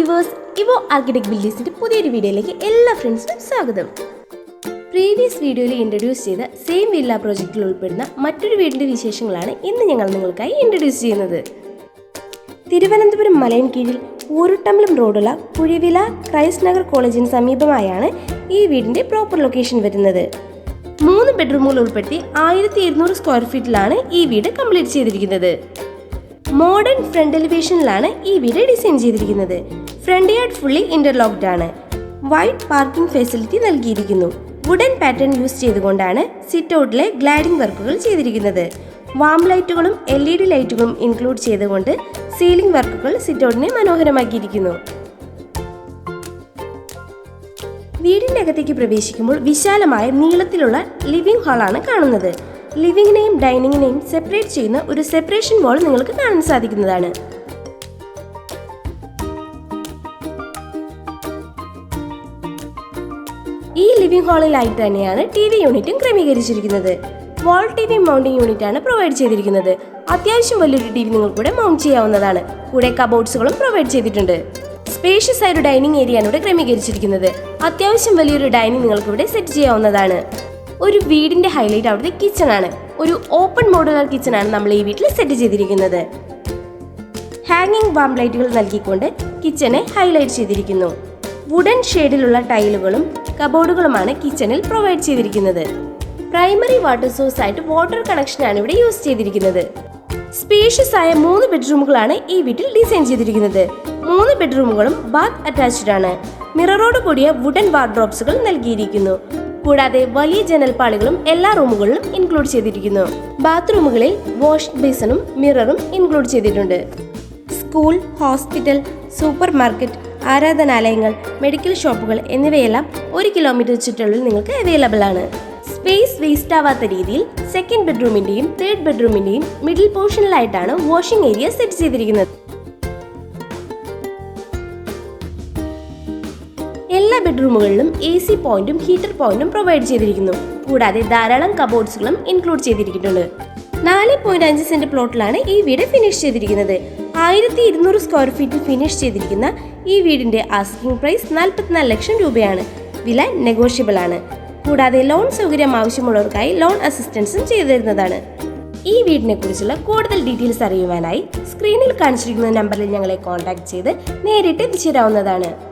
Viewers Evo architect ബിൽഡേഴ്സിന്റെ പുതിയൊരു വീഡിയോയിലേക്ക് എല്ലാ ഫ്രണ്ട്സിനും സ്വാഗതം. പ്രീവിയസ് വീഡിയോയിൽ ഇൻട്രൊഡ്യൂസ് ചെയ്ത സെയിം വില്ല പ്രോജക്റ്റിൽ ഉൾപ്പെടുന്ന മറ്റൊരു വീടിന്റെ വിശേഷങ്ങളാണ് ഇന്ന് ഞങ്ങൾ നിങ്ങൾക്കായി ഇൻട്രൊഡ്യൂസ് ചെയ്യുന്നത്. തിരുവനന്തപുരം മലയൻ കീഴിൽ ഊരുട്ടമ്പലം റോഡുള്ള പുഴിവില ക്രൈസ്റ്റ് നഗർ കോളേജിന് സമീപമായാണ് ഈ വീടിന്റെ പ്രോപ്പർ ലൊക്കേഷൻ വരുന്നത്. മൂന്ന് ബെഡ്റൂമുകൾ ഉൾപ്പെടുത്തി ആയിരത്തി ഇരുന്നൂറ് സ്ക്വയർ ഫീറ്റിലാണ് ഈ വീട് കംപ്ലീറ്റ് ചെയ്തിരിക്കുന്നത്. മോഡേൺ ഫ്രണ്ട് എലിവേഷനിലാണ് ഈ വീട് ഡിസൈൻ ചെയ്തിരിക്കുന്നത്. ഫ്രണ്ട് യാർഡ് ഫുള്ളി ഇന്റർലോക്ഡ് ആണ്. വൈഡ് പാർക്കിംഗ് ഫെസിലിറ്റി നൽകിയിരിക്കുന്നു. വുഡൻ പാറ്റേൺ യൂസ് ചെയ്തുകൊണ്ടാണ് സിറ്റ് ഔട്ടിലെ ഗ്ലാഡിംഗ് വർക്കുകൾ ചെയ്തിരിക്കുന്നത്. വാം ലൈറ്റുകളും എൽ ഇ ഡി ലൈറ്റുകളും ഇൻക്ലൂഡ് ചെയ്തുകൊണ്ട് സീലിംഗ് വർക്കുകൾ സിറ്റ് ഔട്ടിനെ മനോഹരമാക്കിയിരിക്കുന്നു. വീടിന്റെ അകത്തേക്ക് പ്രവേശിക്കുമ്പോൾ വിശാലമായ നീളത്തിലുള്ള ലിവിംഗ് ഹാളാണ് കാണുന്നത്. ലിവിങ്ങിനെയും ഡൈനിങ്ങിനെയും സെപ്പറേറ്റ് ചെയ്യുന്ന ഒരു സെപ്പറേഷൻ വാൾ നിങ്ങൾക്ക് കാണാൻ സാധിക്കുന്നതാണ്. ഈ ലിവിംഗ് ഹാളിലായിട്ട് തന്നെയാണ് ടി വി യൂണിറ്റും ക്രമീകരിച്ചിരിക്കുന്നത്. Wall T V mounting unit ആണ് പ്രൊവൈഡ് ചെയ്തിരിക്കുന്നത്. അത്യാവശ്യം വലിയൊരു ടി വി നിങ്ങൾക്കൂടെ മൗണ്ട് ചെയ്യാവുന്നതാണ്. കൂടെ കബോർഡ്സുകളും പ്രൊവൈഡ് ചെയ്തിട്ടുണ്ട്. സ്പേഷ്യസ് ആയ ഒരു ഡൈനിങ് ആണ് ഇവിടെ ക്രമീകരിച്ചിരിക്കുന്നത്. അത്യാവശ്യം വലിയൊരു ഡൈനിങ് നിങ്ങൾക്ക് ഇവിടെ സെറ്റ് ചെയ്യാവുന്നതാണ്. ഒരു വീടിന്റെ ഹൈലൈറ്റ് അവിടുത്തെ കിച്ചൺ ആണ് ഒരു ഓപ്പൺ മോഡുലർ കിച്ചൺ ആണ് നമ്മൾ ഈ വീട്ടിൽ സെറ്റ് ചെയ്തിരിക്കുന്നത്. ഹാങ്ങിങ് വാം ലൈറ്റുകൾ നൽകിക്കൊണ്ട് കിച്ചനെ ഹൈലൈറ്റ് ചെയ്തിരിക്കുന്നു. വുഡൻ ഷെയ്ഡിലുള്ള ടൈലുകളും കബോർഡുകളുമാണ് കിച്ചണിൽ പ്രൊവൈഡ് ചെയ്തിരിക്കുന്നത്. പ്രൈമറി വാട്ടർ സോഴ്സ് ആയിട്ട് വാട്ടർ കണക്ഷനാണ് ഇവിടെ യൂസ് ചെയ്തിരിക്കുന്നത്. സ്പേഷ്യസ് ആയ മൂന്ന് ബെഡ്റൂമുകളാണ് ഈ വീട്ടിൽ ഡിസൈൻ ചെയ്തിരിക്കുന്നത്. മൂന്ന് ബെഡ്റൂമുകളും ബാത്ത് അറ്റാച്ച്ഡ് ആണ്. മിററോട് കൂടിയ വുഡൻ വാർഡ്രോബ്സുകൾ നൽകിയിരിക്കുന്നു. കൂടാതെ വലിയ ജനൽപ്പാളികളും എല്ലാ റൂമുകളിലും ഇൻക്ലൂഡ് ചെയ്തിരിക്കുന്നു. ബാത്റൂമുകളിൽ വാഷ് ബേസണും മിററും ഇൻക്ലൂഡ് ചെയ്തിട്ടുണ്ട്. സ്കൂൾ ഹോസ്പിറ്റൽ സൂപ്പർ മാർക്കറ്റ് ആരാധനാലയങ്ങൾ മെഡിക്കൽ ഷോപ്പുകൾ എന്നിവയെല്ലാം ഒരു കിലോമീറ്റർ ചുറ്റളവിൽ നിങ്ങൾക്ക് അവൈലബിൾ ആണ്. സ്പേസ് വേസ്റ്റ് ആവാത്ത രീതിയിൽ സെക്കൻഡ് ബെഡ്റൂമിന്റെയും തേർഡ് ബെഡ്റൂമിന്റെയും മിഡിൽ പോർഷനിലായിട്ടാണ് വാഷിംഗ് ഏരിയ സെറ്റ് ചെയ്തിരിക്കുന്നത്. എല്ലാ ബെഡ്റൂമുകളിലും എ സി പോയിന്റും ഹീറ്റർ പോയിന്റും പ്രൊവൈഡ് ചെയ്തിരിക്കുന്നു. കൂടാതെ ധാരാളം കബോർഡ്സുകളും ഇൻക്ലൂഡ് ചെയ്തിരിക്കുന്നുണ്ട്. നാല് പോയിന്റ് അഞ്ച് സെന്റ് പ്ലോട്ടിലാണ് ഈ വീട് ഫിനിഷ് ചെയ്തിരിക്കുന്നത്. ആയിരത്തി ഇരുന്നൂറ് സ്ക്വയർ ഫീറ്റിൽ ഫിനിഷ് ചെയ്തിരിക്കുന്ന ഈ വീടിന്റെ ആസ്കിംഗ് പ്രൈസ് നാൽപ്പത്തിനാല് ലക്ഷം രൂപയാണ്. വില നെഗോഷ്യബിൾ ആണ്. കൂടാതെ ലോൺ സൗകര്യം ആവശ്യമുള്ളവർക്കായി ലോൺ അസിസ്റ്റൻസും ചെയ്തു തരുന്നതാണ്. ഈ വീടിനെ കുറിച്ചുള്ള കൂടുതൽ ഡീറ്റെയിൽസ് അറിയുവാനായി സ്ക്രീനിൽ കാണിച്ചിരിക്കുന്ന നമ്പറിൽ ഞങ്ങളെ കോൺടാക്ട് ചെയ്ത് നേരിട്ട് എത്തിച്ചേരാവുന്നതാണ്.